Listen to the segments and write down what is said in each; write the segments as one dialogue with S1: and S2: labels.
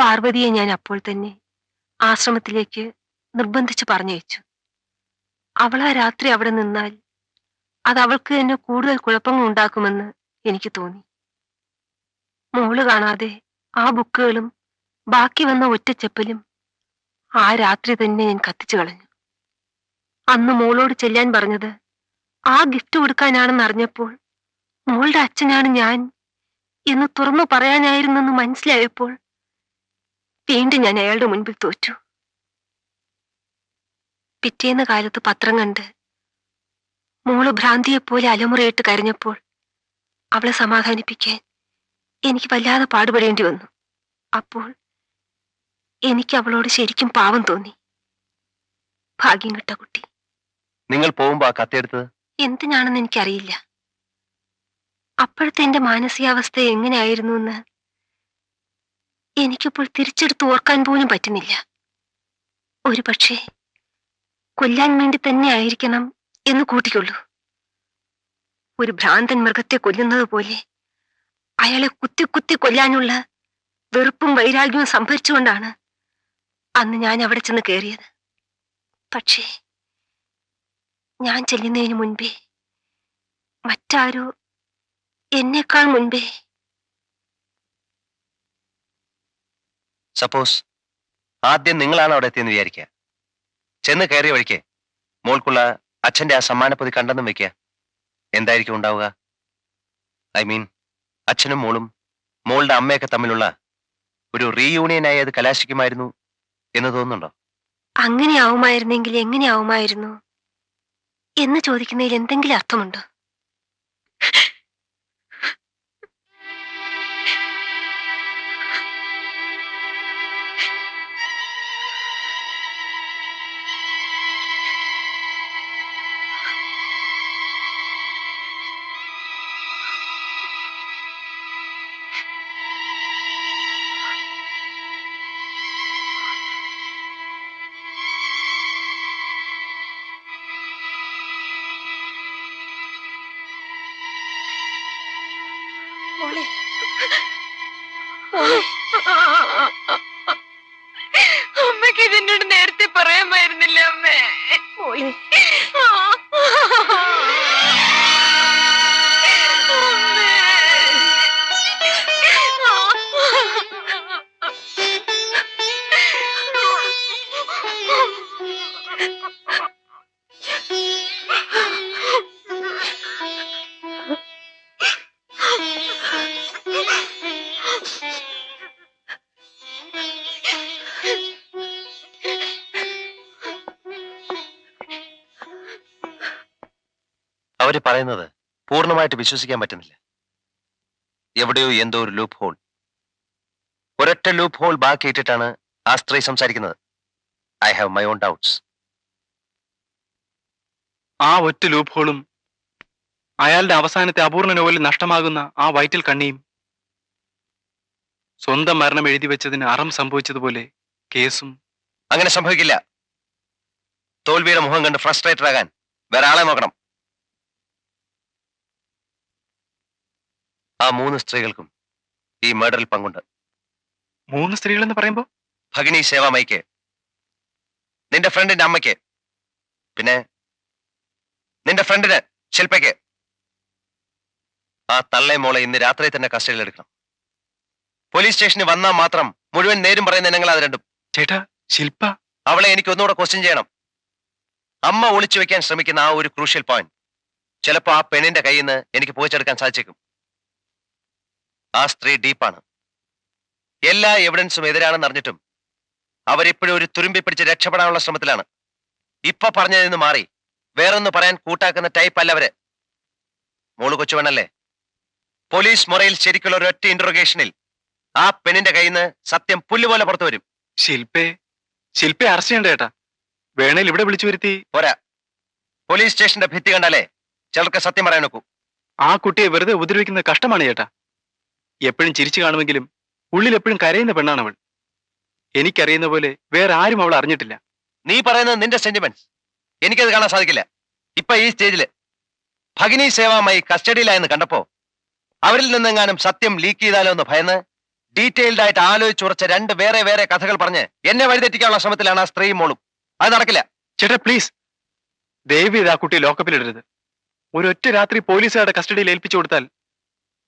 S1: പാർവതിയെ ഞാൻ അപ്പോൾ തന്നെ ആശ്രമത്തിലേക്ക് നിർബന്ധിച്ച് പറഞ്ഞയച്ചു. അവൾ ആ രാത്രി അവിടെ നിന്നാൽ അത് അവൾക്ക് തന്നെ കൂടുതൽ കുഴപ്പങ്ങൾ ഉണ്ടാക്കുമെന്ന് എനിക്ക് തോന്നി. മോൾ കാണാതെ ആ ബുക്കുകളും ബാക്കി വന്ന ഒറ്റച്ചെപ്പലും ആ രാത്രി തന്നെ ഞാൻ കത്തിച്ചു കളഞ്ഞു. അന്ന് മോളോട് ചെല്ലാൻ പറഞ്ഞത് ആ ഗിഫ്റ്റ് കൊടുക്കാനാണെന്ന് അറിഞ്ഞപ്പോൾ മോളുടെ അച്ഛനാണ് ഞാൻ എന്ന് തുറന്നു പറയാനായിരുന്നെന്ന് മനസ്സിലായപ്പോൾ വീണ്ടും ഞാൻ അയാളുടെ മുൻപിൽ തോറ്റു. പിറ്റേന്ന് കാലത്ത് പത്രം കണ്ട് മോൾ ഭ്രാന്തിയെപ്പോലെ അലമുറയിട്ട് കരഞ്ഞപ്പോൾ അവളെ സമാധാനിപ്പിക്കാൻ എനിക്ക് വല്ലാതെ പാടുപെടേണ്ടി വന്നു. അപ്പോൾ എനിക്ക് അവളോട് ശരിക്കും പാവം തോന്നി. ഭാഗ്യം കിട്ട കുട്ടി.
S2: നിങ്ങൾ പോകുമ്പോ ആ കത്തെടുത്തത്
S1: എന്തിനാണെന്ന് എനിക്കറിയില്ല. അപ്പോഴത്തെ എന്റെ മാനസികാവസ്ഥ എങ്ങനെയായിരുന്നു എന്ന് എനിക്കിപ്പോൾ തിരിച്ചെടുത്ത് ഓർക്കാൻ പോലും പറ്റുന്നില്ല. ഒരു പക്ഷേ കൊല്ലാൻ വേണ്ടി തന്നെ ആയിരിക്കണം എന്ന് കൂട്ടിക്കൊള്ളൂ. ഒരു ഭ്രാന്തൻ മൃഗത്തെ കൊല്ലുന്നത് പോലെ അയാളെ കുത്തി കുത്തി കൊല്ലാനുള്ള വെറുപ്പും വൈരാഗ്യവും സംഭരിച്ചുകൊണ്ടാണ് അന്ന് ഞാൻ അവിടെ ചെന്ന് കയറിയത് പക്ഷേ ഞാൻ ചെല്ലുന്നതിന് മുൻപേ മറ്റാരോ എന്നേക്കാൾ മുൻപേ
S2: സപ്പോസ് ആദ്യം നിങ്ങളാണ് അവിടെ എത്തിയെന്ന് വിചാരിക്കുക. ചെന്ന് കയറിയ വഴിക്ക് മോൾക്കുള്ള അച്ഛന്റെ ആ സമ്മാനപ്പൊതി കണ്ടെന്നും വെക്കുക. എന്തായിരിക്കും ഉണ്ടാവുക? ഐ മീൻ അച്ഛനും മോളും മോളുടെ അമ്മയൊക്കെ തമ്മിലുള്ള ഒരു റീയൂണിയനായി അത് കലാശിക്കുമായിരുന്നു എന്ന് തോന്നുന്നുണ്ടോ?
S1: അങ്ങനെ ആവുമായിരുന്നെങ്കിൽ എങ്ങനെ ആവുമായിരുന്നു? എന്ന് ചോദിക്കുന്നതിൽ എന്തെങ്കിലും അർത്ഥമുണ്ടോ? മോളെ.
S3: അമ്മയ്ക്ക് ഇതിനോട് നേരത്തെ പറയാമായിരുന്നില്ല അമ്മേ?
S1: മോളെ
S2: അവർ പറയുന്നത് പൂർണമായിട്ട് വിശ്വസിക്കാൻ പറ്റുന്നില്ല. എവിടെയോ എന്തോ ഒരു ലൂപ്പ് ഹോൾ ഒരൊറ്റ ലൂപ്പ് ഹോൾ ബാക്കി ഇട്ടിട്ടാണ് ആ സ്ത്രീ സംസാരിക്കുന്നത്. I have my own doubts
S4: ആ ഒറ്റ ലൂപ്പ് ഹോളും അയാളുടെ അവസാനത്തെ അപൂർണ നോവലിൽ നഷ്ടമാകുന്ന ആ വയറ്റിൽ കണ്ണിയും സ്വന്തം മരണം എഴുതി വെച്ചതിന് അറം സംഭവിച്ചതുപോലെ കേസും
S2: അങ്ങനെ സംഭവിക്കില്ല. തോൽവിയുടെ മുഖം കണ്ട് ഫ്രസ്ട്രേറ്റഡ് ആകാൻ വേറെ ആളെ നോക്കണം. ആ മൂന്ന് സ്ത്രീകൾക്കും ഈ മർഡറിൽ പങ്കുണ്ട്.
S4: മൂന്ന് സ്ത്രീകൾ എന്ന് പറയുമ്പോ?
S2: ഭഗിനി സേവാമയ്ക്ക് നിന്റെ ഫ്രണ്ടിന്റെ അമ്മയ്ക്ക് പിന്നെ നിന്റെ ഫ്രണ്ടിന് ശില്പയ്ക്ക്. ആ തള്ളെ മോളെ ഇന്ന് രാത്രി തന്നെ കസ്റ്റഡിയിൽ എടുക്കണം. പോലീസ് സ്റ്റേഷനിൽ വന്നാൽ മാത്രം മുഴുവൻ നേരും പറയുന്ന ഇനങ്ങൾ അത് രണ്ടും.
S4: ചേട്ടാ ശില്പ.
S2: അവളെ എനിക്ക് ഒന്നുകൂടെ ക്വസ്റ്റ്യൻ ചെയ്യണം. അമ്മ ഒളിച്ചു വെക്കാൻ ശ്രമിക്കുന്ന ആ ഒരു ക്രൂഷ്യൽ പോയിന്റ് ചിലപ്പോ ആ പെണ്ണിന്റെ കയ്യിൽ നിന്ന് എനിക്ക് പോയിച്ചെടുക്കാൻ സാധിച്ചേക്കും. ആ സ്ത്രീ ഡീപ്പാണ്. എല്ലാ എവിഡൻസും എതിരാണെന്ന് അറിഞ്ഞിട്ടും അവരിപ്പോഴും ഒരു തുരുമ്പി പിടിച്ച് രക്ഷപ്പെടാനുള്ള ശ്രമത്തിലാണ്. ഇപ്പൊ പറഞ്ഞതിൽ നിന്ന് മാറി. വേറൊന്ന് പറയാൻ കൂട്ടാക്കുന്ന ടൈപ്പ് അല്ല അവർ. മോൾ കൊച്ചുവെണ്ണല്ലേ പോലീസ് മുറയിൽ ശരിക്കുള്ള ഒരൊറ്റ ഇന്ററോഗേഷനിൽ ആ പെണ്ണിന്റെ കയ്യിൽ നിന്ന് സത്യം പുല്ലുപോലെ പുറത്തു വരും.
S4: ശില്പേ ശില്പേ അറസ്റ്റ് ചെയ്യണ്ട ചേട്ടാ. വേണേൽ ഇവിടെ വിളിച്ചു വരുത്തി.
S2: പോരാ. പോലീസ് സ്റ്റേഷന്റെ ഭിത്തി കണ്ടാലേ ചിലർക്ക് സത്യം പറയാൻ നോക്കൂ
S4: ആ കുട്ടിയെ വെറുതെ ഉപദ്രവിക്കുന്നത് കഷ്ടമാണ് ചേട്ടാ. എപ്പോഴും ചിരിച്ചു കാണുമെങ്കിലും ഉള്ളിൽ എപ്പോഴും കരയുന്ന പെണ്ണാണ് അവൾ. എനിക്കറിയുന്ന പോലെ വേറെ ആരും അവൾ അറിഞ്ഞിട്ടില്ല.
S2: നീ പറയുന്നത് നിന്റെ സെന്റിമെന്റ്സ് എനിക്കത് കാണാൻ സാധിക്കില്ല. ഇപ്പൊ ഈ സ്റ്റേജിൽ ഭഗിനി സേവാമായി കസ്റ്റഡിയിലായെന്ന് കണ്ടപ്പോ അവരിൽ നിന്നെങ്ങാനും സത്യം ലീക്ക് ചെയ്താലോ എന്ന് ഭയന്ന് ഡീറ്റെയിൽഡ് ആയിട്ട് ആലോചിച്ചുറച്ച രണ്ട് വേറെ വേറെ കഥകൾ പറഞ്ഞ് എന്നെ വഴിതെറ്റിക്കാനുള്ള ശ്രമത്തിലാണ് ആ സ്ത്രീയും മോളും. അത് നടക്കില്ല.
S4: ചേട്ടാ പ്ലീസ് ദേവി ഇതാ കുട്ടി ലോക്കപ്പിലിടരുത് ഒരൊറ്റ ഒറ്റ രാത്രി പോലീസുകാരുടെ കസ്റ്റഡിയിൽ ഏൽപ്പിച്ചു കൊടുത്താൽ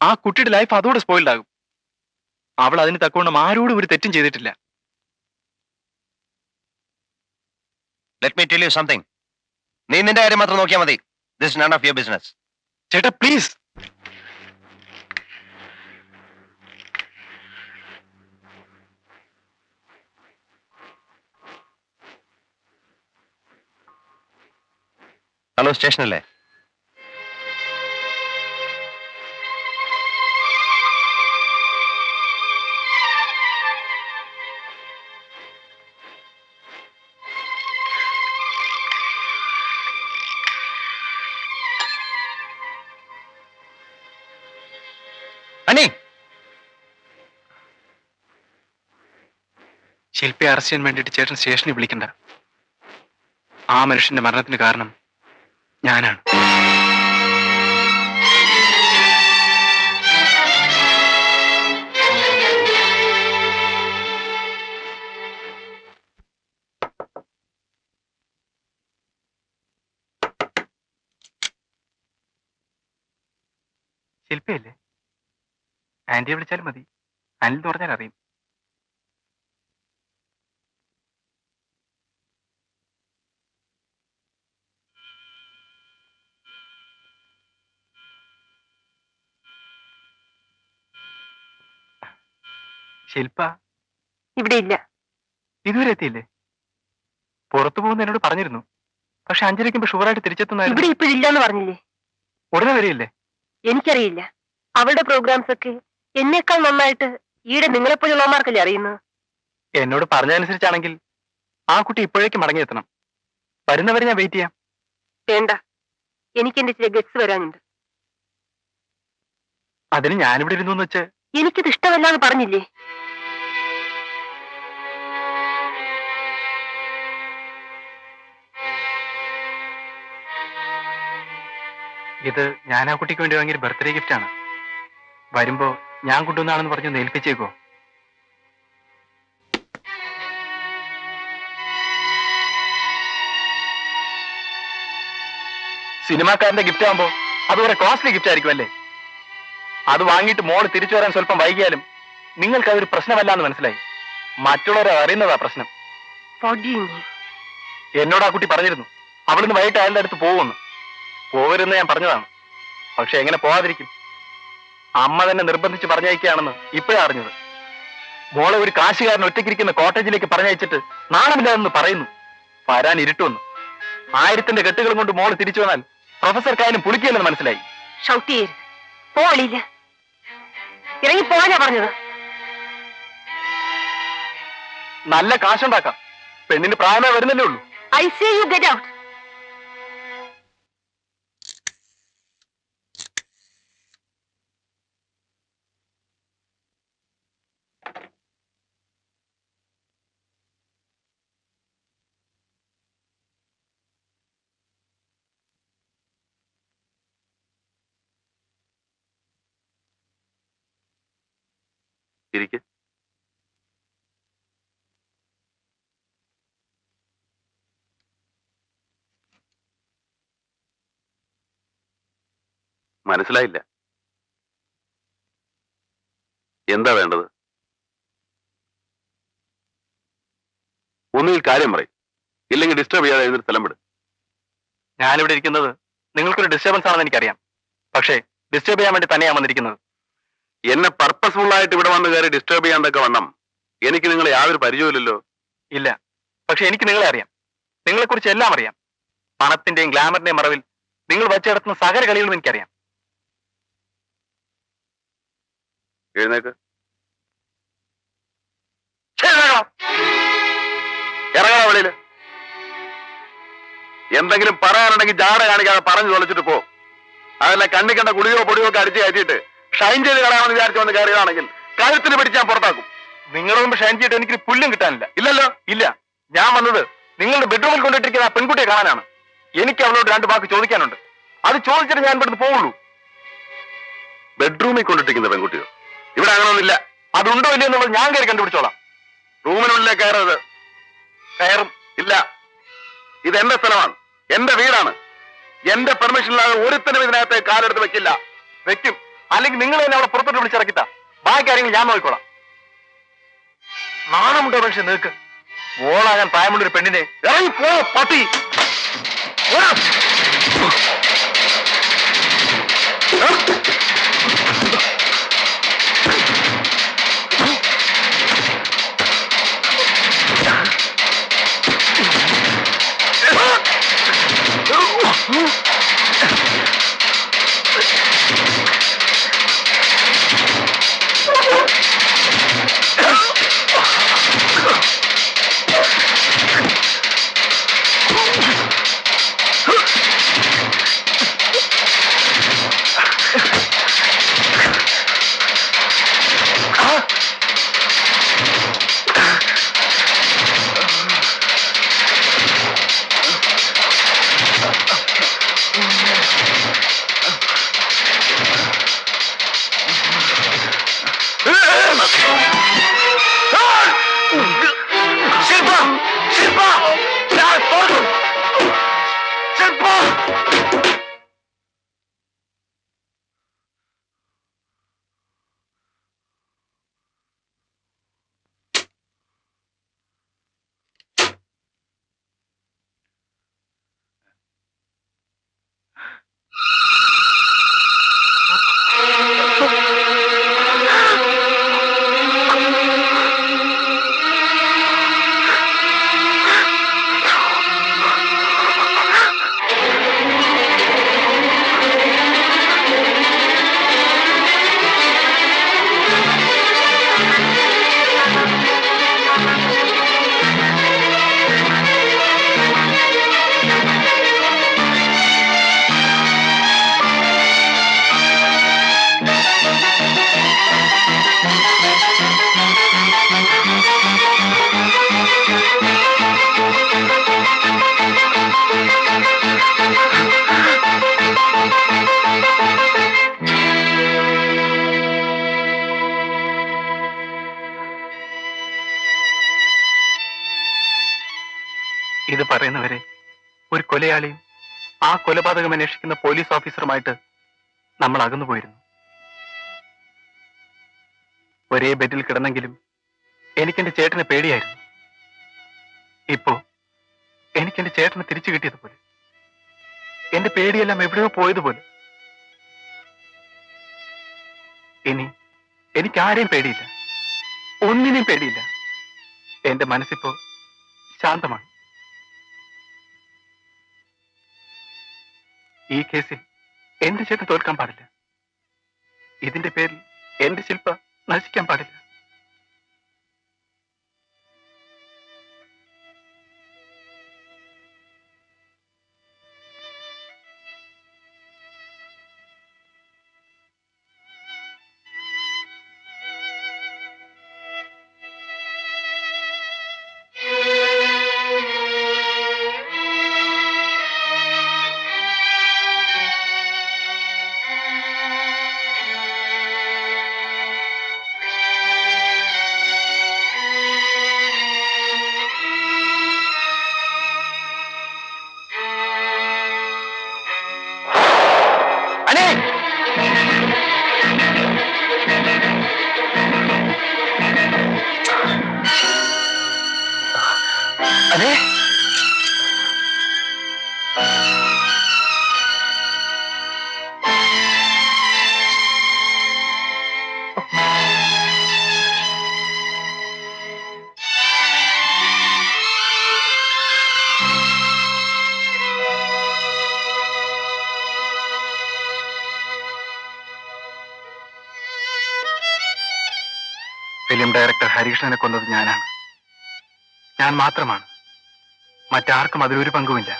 S4: ആ കുട്ടിയുടെ ലൈഫ് അതോടെ സ്പോയിൽഡ് ആകും. അവൾ അതിന് തക്കവണ്ണം ആരോടും ഒരു തെറ്റും ചെയ്തിട്ടില്ല.
S2: Let me tell you something നീ നിന്റെ കാര്യം മാത്രം നോക്കിയാൽ മതി. This none of your business
S4: ചേട്ടാ പ്ലീസ്
S2: ഹലോ സ്റ്റേഷനല്ലേ
S4: ശില്പയെ അറസ്റ്റ് ചെയ്യാൻ വേണ്ടിയിട്ട് ചേട്ടൻ സ്റ്റേഷനിൽ വിളിക്കണ്ട. ആ മനുഷ്യന്റെ മരണത്തിന് കാരണം ഞാനാണ്. ശില്പയല്ലേ? ആന്റിയെ വിളിച്ചാലും മതി. അനിൽ എന്ന് പറഞ്ഞാൽ അറിയും ശില്പ?
S1: ഇവിടെ ഇല്ല.
S4: ഇതുവരെ എത്തിയില്ലേ? പുറത്തു പോകുന്ന എന്നോട് പറഞ്ഞിരുന്നു. പക്ഷെ അഞ്ചരയ്ക്കുമ്പോ ഷുവറായിട്ട് തിരിച്ചെത്തുന്ന
S1: ഇവിടെ ഇപ്പോഴില്ലെന്ന് പറഞ്ഞില്ലേ?
S4: ഉടനെ വരില്ലേ
S1: എനിക്കറിയില്ല. അവളുടെ പ്രോഗ്രാംസ് ഒക്കെ എന്നേക്കാൾ നന്നായിട്ട് ഈടെ നിങ്ങളെപ്പോലുള്ളമാർക്കല്ലേ അറിയുന്നത്?
S4: എന്നോട് പറഞ്ഞതനുസരിച്ചാണെങ്കിൽ ആ കുട്ടി ഇപ്പോഴേക്ക് മടങ്ങിയെത്തണം. വരുന്നവരെ ഞാൻ വെയിറ്റ് ചെയ്യാം.
S1: വേണ്ട. എനിക്ക് എന്റെ ചില ഗസ്റ്റ് വരാനുണ്ട്.
S4: അതിന് ഞാനിവിടെ ഇരുന്നു വെച്ച്
S1: എനിക്കിത് ഇഷ്ടമല്ലാന്ന് പറഞ്ഞില്ലേ?
S4: ഇത് ഞാൻ ആ കുട്ടിക്ക് വേണ്ടി വാങ്ങിയ ബർത്ത്ഡേ ഗിഫ്റ്റ് ആണ്. വരുമ്പോ ഞാൻ കൊണ്ടുവന്നാണെന്ന് പറഞ്ഞു ഏൽപ്പിച്ചേക്കോ? സിനിമാക്കാരന്റെ ഗിഫ്റ്റ് ആകുമ്പോ അതുപോലെ കോസ്റ്റ്ലി ഗിഫ്റ്റ് ആയിരിക്കും അല്ലേ? അത് വാങ്ങിയിട്ട് മോൾ തിരിച്ചു വരാൻ സ്വല്പം വൈകിയാലും നിങ്ങൾക്ക് അതൊരു പ്രശ്നമല്ല എന്ന് മനസ്സിലായി. മറ്റുള്ളവരെ അറിയുന്നതാ പ്രശ്നം? എന്നോട് ആ കുട്ടി പറഞ്ഞിരുന്നു. അവളിന്ന് വൈകിട്ട് അയാളുടെ അടുത്ത് പോകുമെന്ന് പോവരുന്ന് ഞാൻ പറഞ്ഞതാണ്. പക്ഷെ എങ്ങനെ പോവാതിരിക്കും? അമ്മ തന്നെ നിർബന്ധിച്ച് പറഞ്ഞയക്കുകയാണെന്ന് ഇപ്പോഴാ അറിഞ്ഞത്. മോളെ ഒരു കാശുകാരൻ ഒറ്റയ്ക്കിരിക്കുന്ന കോട്ടേജിലേക്ക് പറഞ്ഞയച്ചിട്ട് നാണമില്ലാതെന്ന് പറയുന്നു. വരാൻ ഇരുട്ടുവെന്ന്. ആയിരത്തിന്റെ കെട്ടുകളും കൊണ്ട് മോൾ തിരിച്ചു വന്നാൽ പ്രൊഫസർക്കായാലും പുളിക്കില്ലെന്ന് മനസ്സിലായി.
S1: ഷൗട്ട് ചെയ്യരുത്. പോളില്ല ഇറങ്ങി പോവാനാ പറഞ്ഞത്.
S4: നല്ല കാശുണ്ടാക്കാം. പെണ്ണിന് പ്രായമേ വരുന്നല്ലേ ഉള്ളൂ.
S1: I see you get out
S5: ഇരിക്ക് മനസ്സിലായില്ല. എന്താ വേണ്ടത്? ഒന്നുകിൽ കാര്യം പറയും. ഇല്ലെങ്കിൽ ഡിസ്റ്റർബ് ചെയ്യാതെ എഴുന്നേറ്റ് സ്ഥലം വിട്.
S4: ഞാനിവിടെ ഇരിക്കുന്നത് നിങ്ങൾക്കൊരു ഡിസ്റ്റർബൻസ് ആണെന്ന് എനിക്കറിയാം. പക്ഷേ ഡിസ്റ്റർബ് ചെയ്യാൻ വേണ്ടി തന്നെയാണ് വന്നിരിക്കുന്നത്.
S5: എന്നെ പർപ്പസ്ഫുൾ ആയിട്ട് ഇവിടെ വന്ന് കയറി ഡിസ്റ്റർബ് ചെയ്യാൻ തക്ക വണ്ണം. എനിക്ക് നിങ്ങളെ യാതൊരു പരിചയമില്ലല്ലോ
S4: ഇല്ല. പക്ഷെ എനിക്ക് നിങ്ങളെ അറിയാം. നിങ്ങളെ കുറിച്ച് എല്ലാം അറിയാം. പണത്തിന്റെയും ഗ്ലാമറിന്റെയും മറവിൽ നിങ്ങൾ വച്ചിടത്തുന്ന സകല കളികളും എനിക്കറിയാം.
S5: എഴുന്നേക്ക്. ഇറങ്ങണ. വെളിയിൽ എന്തെങ്കിലും പറയാനുണ്ടെങ്കിൽ ജാട കാണിക്കാതെ പറഞ്ഞു തൊലച്ചിട്ട് പോ. അതല്ല കണ്ണി കണ്ട കുളിയോ പൊടിയോ ഒക്കെ അടിച്ച് കയറ്റിയിട്ട്. ഷൈൻ ചെയ്ത് കളയാമെന്ന് വിചാരിച്ചു വന്ന് കയറിയതാണെങ്കിൽ കാര്യത്തിന് പിടിച്ച് ഞാൻ പുറത്താക്കും.
S4: നിങ്ങളുടെ മുമ്പ് ഷൈൻ ചെയ്തിട്ട് എനിക്ക് പുല്ലും കിട്ടാനില്ല.
S5: ഇല്ലല്ലോ?
S4: ഇല്ല. ഞാൻ വന്നത് നിങ്ങളുടെ ബെഡ്റൂമിൽ കൊണ്ടിട്ടിരിക്കുന്ന ആ പെൺകുട്ടിയെ കാണാനാണ്. എനിക്ക് അവളോട് രണ്ട് വാക്ക് ചോദിക്കാനുണ്ട്. അത് ചോദിച്ചിട്ട് ഞാൻ ഇവിടുന്ന് പോവുള്ളൂ.
S5: ബെഡ്റൂമിൽ കൊണ്ടിട്ടിരിക്കുന്ന പെൺകുട്ടിയോ? ഇവിടെ അങ്ങനൊന്നുമില്ല.
S4: അതുണ്ടോ ഇല്ലയോ എന്നുള്ളത് ഞാൻ കയറി കണ്ടുപിടിച്ചോളാം.
S5: റൂമിനുള്ളിലേ കയറരുത്.
S4: കയറും.
S5: ഇല്ല. ഇത് എന്റെ സ്ഥലമാണ്. എന്റെ വീടാണ്. എന്റെ പെർമിഷൻ ഇല്ലാതെ ഒരുത്തനും ഇതിനകത്ത് കാലെടുത്ത് വെക്കില്ല.
S4: വെക്കും. അല്ലെങ്കിൽ നിങ്ങൾ തന്നെ അവിടെ പുറത്തോട്ട് വിളിച്ചിറക്കിത്താ ബാക്കി ആരെങ്കിലും ഞാൻ നോക്കിക്കോളാം. നാണമുണ്ടോ മനുഷ്യൻ നിൽക്ക് ഓളാകാൻ പ്രായമുള്ള ഒരു പെണ്ണിനെ. ഇറങ്ങി പോ പട്ടി. ഓടാ. ഇത് പറയുന്നവരെ ഒരു കൊലയാളിയും ആ കൊലപാതകം അന്വേഷിക്കുന്ന പോലീസ് ഓഫീസറുമായിട്ട് നമ്മൾ അകന്നു പോയിരുന്നു. ഒരേ ബെഡിൽ കിടന്നെങ്കിലും എനിക്കെന്റെ ചേട്ടനെ പേടിയായിരുന്നു. ഇപ്പോ എനിക്കെന്റെ ചേട്ടനെ തിരിച്ചു കിട്ടിയതുപോലെ എന്റെ പേടിയെല്ലാം എവിടെയോ പോയതുപോലെ. ഇനി എനിക്ക് ആരെയും പേടിയില്ല ഒന്നിനെയും പേടിയില്ല. എന്റെ മനസ്സിപ്പോ ശാന്തമാണ്. ഈ കേസിൽ എന്റെ ചേട്ടൻ തോൽക്കാൻ പാടില്ല? ഇതിന്റെ പേരിൽ എന്റെ ശില്പ നശിക്കാൻ പാടില്ല. ഫിലിം ഡയറക്ടർ ഹരീഷ്ണനെ കൊന്നത് ഞാനാണ്. ഞാൻ മാത്രമാണ്. മറ്റാർക്കും അതിലൊരു പങ്കുമില്ല.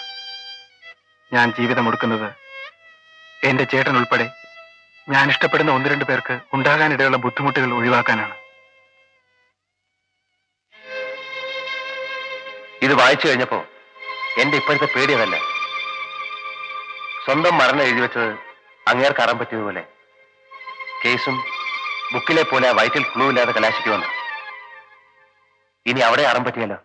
S4: ഞാൻ ജീവിതം ഒടുക്കുന്നത് എന്റെ ചേട്ടൻ ഉൾപ്പെടെ ഞാൻ ഇഷ്ടപ്പെടുന്ന ഒന്ന് രണ്ട് പേർക്ക് ഉണ്ടാകാനിടയുള്ള ബുദ്ധിമുട്ടുകൾ ഒഴിവാക്കാനാണ്.
S2: ഇത് വായിച്ചു കഴിഞ്ഞപ്പോ എന്റെ ഇപ്പോഴത്തെ പേടി അതല്ല സ്വന്തം മരണം എഴുതി വെച്ചത് അങ്ങേർക്കറാൻ പറ്റിയതുപോലെ. കേസും ബുക്കിലെ പോലെ വയറ്റിൽ ക്ലൂ ഇല്ലാതെ കലാശിക്കുമെന്ന്. ഇനി അവിടെ അറം പറ്റിയല്ലോ